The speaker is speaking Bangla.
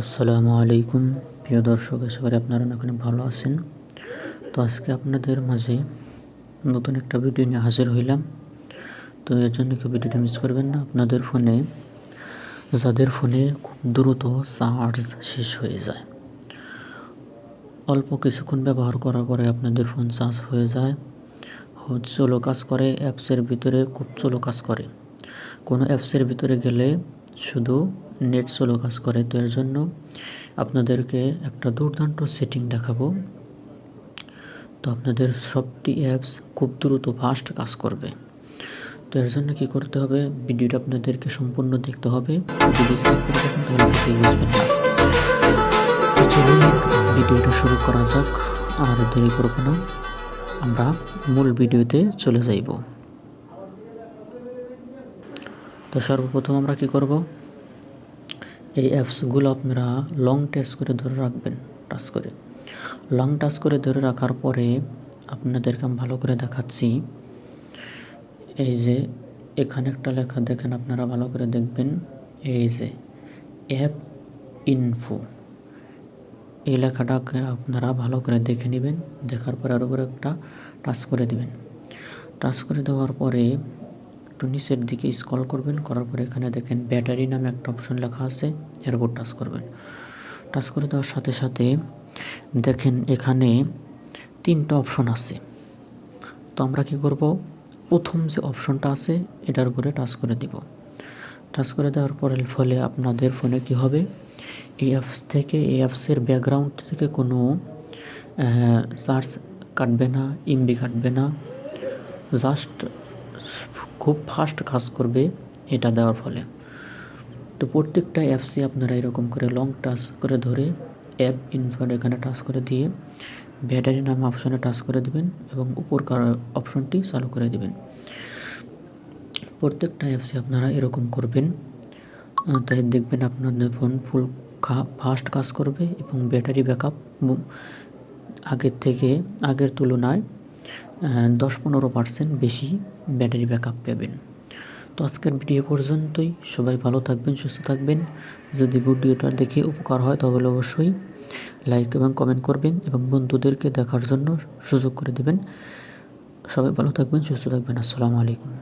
আসসালামু আলাইকুম। প্রিয় দর্শক, আশা করি আপনারা এখানে ভালো আছেন। তো আজকে আপনাদের মাঝে নতুন একটা ভিডিও নিয়ে হাজির হইলাম। তো এর জন্য কেউ ভিডিওটা মিস করবেন না? আপনাদের ফোনে, যাদের ফোনে খুব দ্রুত চার্জ শেষ হয়ে যায়। অল্প কিছুক্ষণ ব্যবহার করার পরে আপনাদের ফোন চার্জ হয়ে যায়। চলো কাজ করে, অ্যাপসের ভিতরে খুব চলো কাজ করে। কোনো অ্যাপসের ভিতরে গেলে শুধু নেট সোলো কাজ করে, তো এর জন্য আপনাদেরকে একটা দুর্দান্ত সেটিং দেখাবো। তো আপনাদের সবটি অ্যাপস খুব দ্রুত ফাস্ট কাজ করবে। তো এর জন্য কী করতে হবে? ভিডিওটা আপনাদেরকে সম্পূর্ণ দেখতে হবে। কিছুই বুঝবেন ভিডিওটা শুরু করা যাক। আর দেরি করব না। আমরা মূল ভিডিওতে চলে যাইব। তো সর্বপ্রথম আমরা কি করব? এই অ্যাপসগুলো আপনারা লং টাচ করে ধরে রাখবেন টাচ করে। লং টাচ করে ধরে রাখার পরে আপনাদেরকে আমি ভালো করে দেখাচ্ছি। এই যে, এখানে একটা লেখা দেখেন আপনারা ভালো করে দেখবেন। এই যে অ্যাপ ইনফো এই লেখাটাকে আপনারা ভালো করে দেখে নেবেন, দেখার পরে আর উপরে একটা টাচ করে দিবেন। টাচ করে দেওয়ার পরে একটু নিচের দিকে স্কল করবেন, করার পরে এখানে দেখেন ব্যাটারি নামে একটা অপশন লেখা আছে, এর উপর টাচ করবেন। টাচ করে দেওয়ার সাথে সাথে দেখেন এখানে তিনটা অপশন আছে। তো আমরা কি করব? প্রথম যে অপশনটা আছে, এটার উপরে টাচ করে দিব। টাচ করে দেওয়ার পরে ফলে আপনাদের ফোনে কি হবে? এই অ্যাপস থেকে, এই অ্যাপসের ব্যাকগ্রাউন্ড থেকে কোনো চার্জ কাটবে না ইমবি কাটবে না। জাস্ট খুব ফাস্ট কাজ করবে এটা দেওয়ার ফলে। তো প্রত্যেকটা অ্যাপসে আপনারা এরকম করে লং টাচ করে ধরে অ্যাপ ইনফোর এখানে টাচ করে দিয়ে ব্যাটারি নাম অপশনে টাচ করে দিবেন এবং উপরকার অপশনটি চালু করে দিবেন। প্রত্যেকটা অ্যাপসে আপনারা এরকম করবেন তাই দেখবেন আপনাদের ফোন ফুল ফাস্ট কাজ করবে এবং ব্যাটারি ব্যাকআপ আগের থেকে আগের তুলনায় দশ পনেরো পার্সেন্ট বেশি ব্যাটারি ব্যাক আপ পাবেন। তো আজকের ভিডিও পর্যন্তই। সবাই ভালো থাকবেন, সুস্থ থাকবেন। যদি ভিডিওটা দেখে উপকার হয়, তাহলে অবশ্যই লাইক এবং কমেন্ট করবেন এবং বন্ধুদেরকে দেখার জন্য সুযোগ করে দেবেন। সবাই ভালো থাকবেন, সুস্থ থাকবেন। আসসালামু আলাইকুম।